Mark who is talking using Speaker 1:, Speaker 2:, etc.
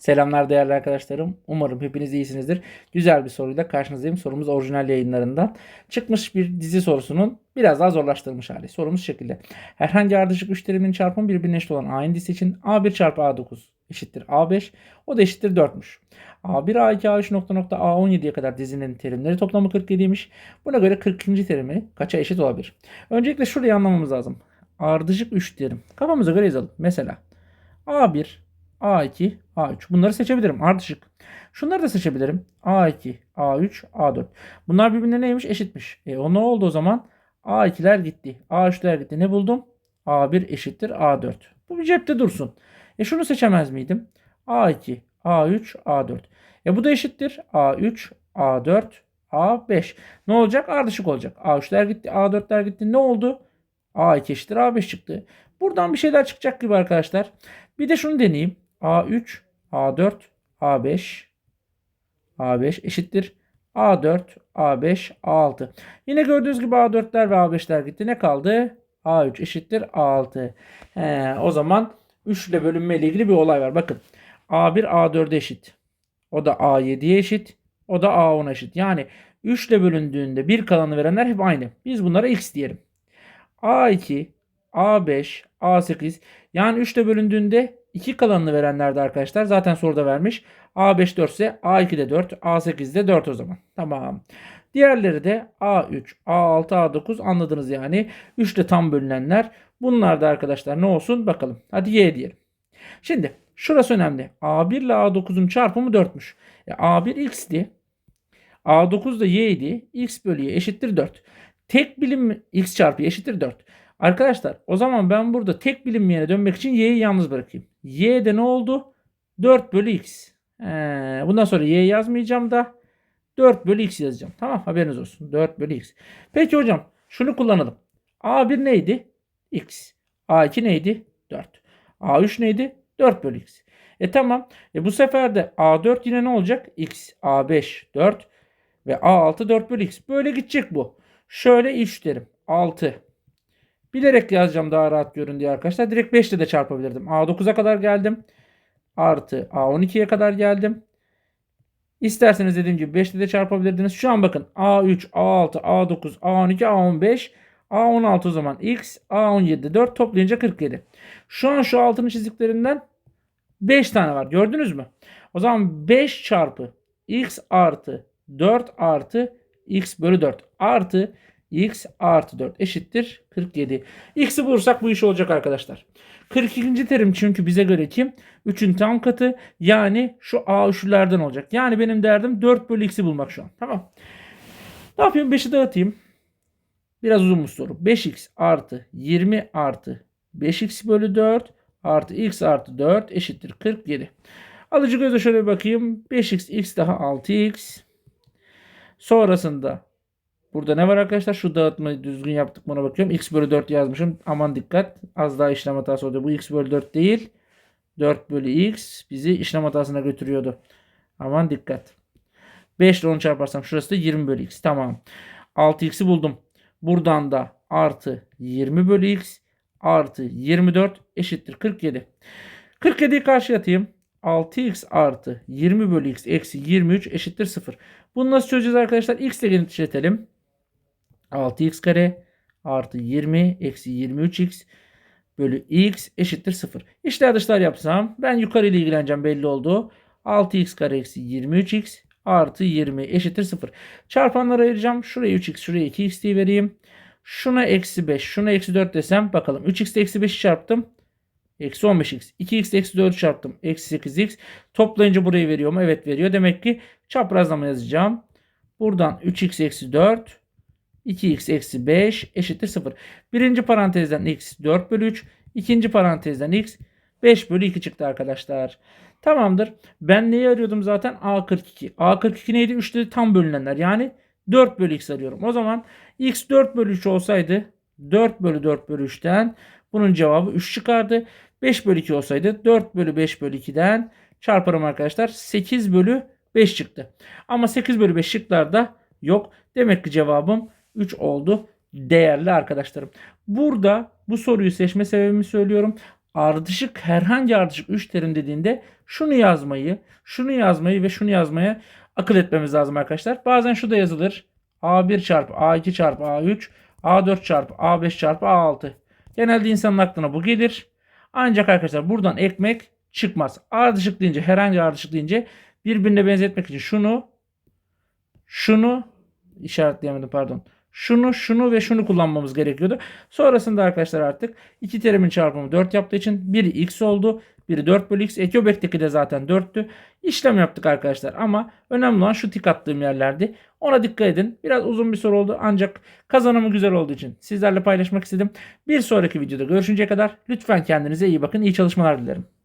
Speaker 1: Selamlar değerli arkadaşlarım. Umarım hepiniz iyisinizdir. Güzel bir soruyla karşınızdayım. Sorumuz orijinal yayınlarından. Çıkmış bir dizi sorusunun biraz daha zorlaştırılmış hali. Sorumuz şekilde. Herhangi ardışık 3 terimin çarpımı birbirine eşit olan A'nın dizisi için A1 çarpı A9 eşittir A5. O da eşittir 4'müş. A1, A2, A3 nokta nokta A17'ye kadar dizinin terimleri toplamı 47'ymiş. Buna göre 40. terimi kaça eşit olabilir? Öncelikle şurayı anlamamız lazım. Ardışık 3 terim. Kafamıza göre yazalım. Mesela A1, A2, A3. Bunları seçebilirim ardışık. Şunları da seçebilirim. A2, A3, A4. Bunlar birbirine neymiş? Eşitmiş. E o ne oldu o zaman? A2'ler gitti. A3'ler gitti. Ne buldum? A1 eşittir A4. Bu bir cepte dursun. E şunu seçemez miydim? A2, A3, A4. E bu da eşittir. A3, A4, A5. Ne olacak? Ardışık olacak. A3'ler gitti, A4'ler gitti. Ne oldu? A2 eşittir A5 çıktı. Buradan bir şeyler çıkacak gibi arkadaşlar. Bir de şunu deneyeyim. A3, A4, A5, A5 eşittir. A4, A5, A6. Yine gördüğünüz gibi A4'ler ve A5'ler gitti. Ne kaldı? A3 eşittir A6. He, o zaman 3 ile bölünme ile ilgili bir olay var. Bakın A1 A4'e eşit. O da A7'ye eşit. O da A10'a eşit. Yani 3 ile bölündüğünde bir kalanı verenler hep aynı. Biz bunlara x diyelim. A2, A5, A8 yani 3 ile bölündüğünde 2 kalanını verenler de arkadaşlar zaten soruda vermiş. A5 4 ise A2 de 4, A8 de 4 o zaman. Tamam. Diğerleri de A3, A6, A9 anladınız yani. 3 ile tam bölünenler. Bunlar da arkadaşlar ne olsun bakalım. Hadi Y diyelim. Şimdi şurası önemli. A1 ile A9'un çarpımı 4'müş. E, A1 x'ti. A9 da y'ydi. X bölü y eşittir 4. Tek bilim x çarpı y eşittir 4. Arkadaşlar o zaman ben burada tek bilinmeyene dönmek için y'yi yalnız bırakayım. Y'de ne oldu? 4 bölü x. Ee, bundan sonra y yazmayacağım da 4 bölü x yazacağım. Tamam haberiniz olsun. 4 bölü x. Peki hocam şunu kullanalım. A1 neydi? x. A2 neydi? 4. A3 neydi? 4 bölü x. E tamam. E bu sefer de A4 yine ne olacak? x. A5 4 ve A6 4 bölü x. Böyle gidecek bu. Şöyle 3 derim. 6. Bilerek yazacağım daha rahat görün diye arkadaşlar. Direkt 5 ile de çarpabilirdim. A9'a kadar geldim. Artı A12'ye kadar geldim. İsterseniz dediğim gibi 5 ile de çarpabilirdiniz. Şu an bakın A3, A6, A9, A12, A15, A16 o zaman X, A17 4 toplayınca 47. Şu an şu altının çizdiklerinden 5 tane var. Gördünüz mü? O zaman 5 çarpı X artı 4 artı X bölü 4 artı X artı 4 eşittir 47. X'i bulursak bu iş olacak arkadaşlar. 42. terim çünkü bize göre kim? 3'ün tam katı yani şu A3'lerden olacak. Yani benim derdim 4 bölü X'i bulmak şu an. Tamam. Ne yapayım? 5'i dağıtayım. Biraz uzun bu soru. 5x artı 20 artı 5x bölü 4 artı x artı 4 eşittir 47. Alıcı göze şöyle bir bakayım. 5x x daha 6x. Sonrasında burada ne var arkadaşlar? Şu dağıtmayı düzgün yaptık buna bakıyorum. x bölü 4 yazmışım. Aman dikkat. Az daha işlem hatası oldu. Bu x bölü 4 değil. 4 bölü x bizi işlem hatasına götürüyordu. Aman dikkat. 5 ile 10 çarparsam şurası da 20 bölü x. Tamam. 6x'i buldum. Buradan da artı 20 bölü x artı 24 eşittir 47. 47'yi karşıya atayım. 6x artı 20 bölü x eksi 23 eşittir 0. Bunu nasıl çözeceğiz arkadaşlar? x ile genişletelim. 6x kare artı 20 eksi 23x bölü x eşittir 0. İşler dışlar yapsam ben yukarı ile ilgileneceğim belli oldu. 6x kare eksi 23x artı 20 eşittir 0. Çarpanları ayıracağım. Şuraya 3x şuraya 2x diye vereyim. Şuna eksi 5 şuna eksi 4 desem bakalım. 3x ile eksi 5'i çarptım. Eksi 15x. 2x eksi 4 çarptım. Eksi 8x. Toplayınca burayı veriyor mu? Evet veriyor. Demek ki çaprazlama yazacağım. Buradan 3x eksi 4. 2x eksi 5 eşittir 0. Birinci parantezden x 4 bölü 3. İkinci parantezden x 5 bölü 2 çıktı arkadaşlar. Tamamdır. Ben neyi arıyordum zaten? A42. A42 neydi? 3'te tam bölünenler. Yani 4 bölü x arıyorum. O zaman x 4 bölü 3 olsaydı 4 bölü 4 bölü 3'ten bunun cevabı 3 çıkardı. 5 bölü 2 olsaydı 4 bölü 5 bölü 2'den çarparım arkadaşlar. 8 bölü 5 çıktı. Ama 8 bölü 5 şıklarda yok. Demek ki cevabım 3 oldu değerli arkadaşlarım. Burada bu soruyu seçme sebebimi söylüyorum. ardışık herhangi ardışık 3 terim dediğinde şunu yazmayı, şunu yazmayı ve şunu yazmaya akıl etmemiz lazım arkadaşlar. Bazen şu da yazılır. A1 çarpı A2 çarpı A3 A4 çarpı A5 çarpı A6. Genelde insanın aklına bu gelir. Ancak arkadaşlar buradan ekmek çıkmaz. Ardışık deyince herhangi ardışık deyince birbirine benzetmek için şunu şunu işaretleyemedim pardon. Şunu, şunu ve şunu kullanmamız gerekiyordu. Sonrasında arkadaşlar artık iki terimin çarpımı 4 yaptığı için biri x oldu. Biri 4 bölü x. Ekobek'teki de zaten 4'tü. İşlem yaptık arkadaşlar ama önemli olan şu tik attığım yerlerdi. Ona dikkat edin. Biraz uzun bir soru oldu ancak kazanımı güzel olduğu için sizlerle paylaşmak istedim. Bir sonraki videoda görüşünceye kadar lütfen kendinize iyi bakın. İyi çalışmalar dilerim.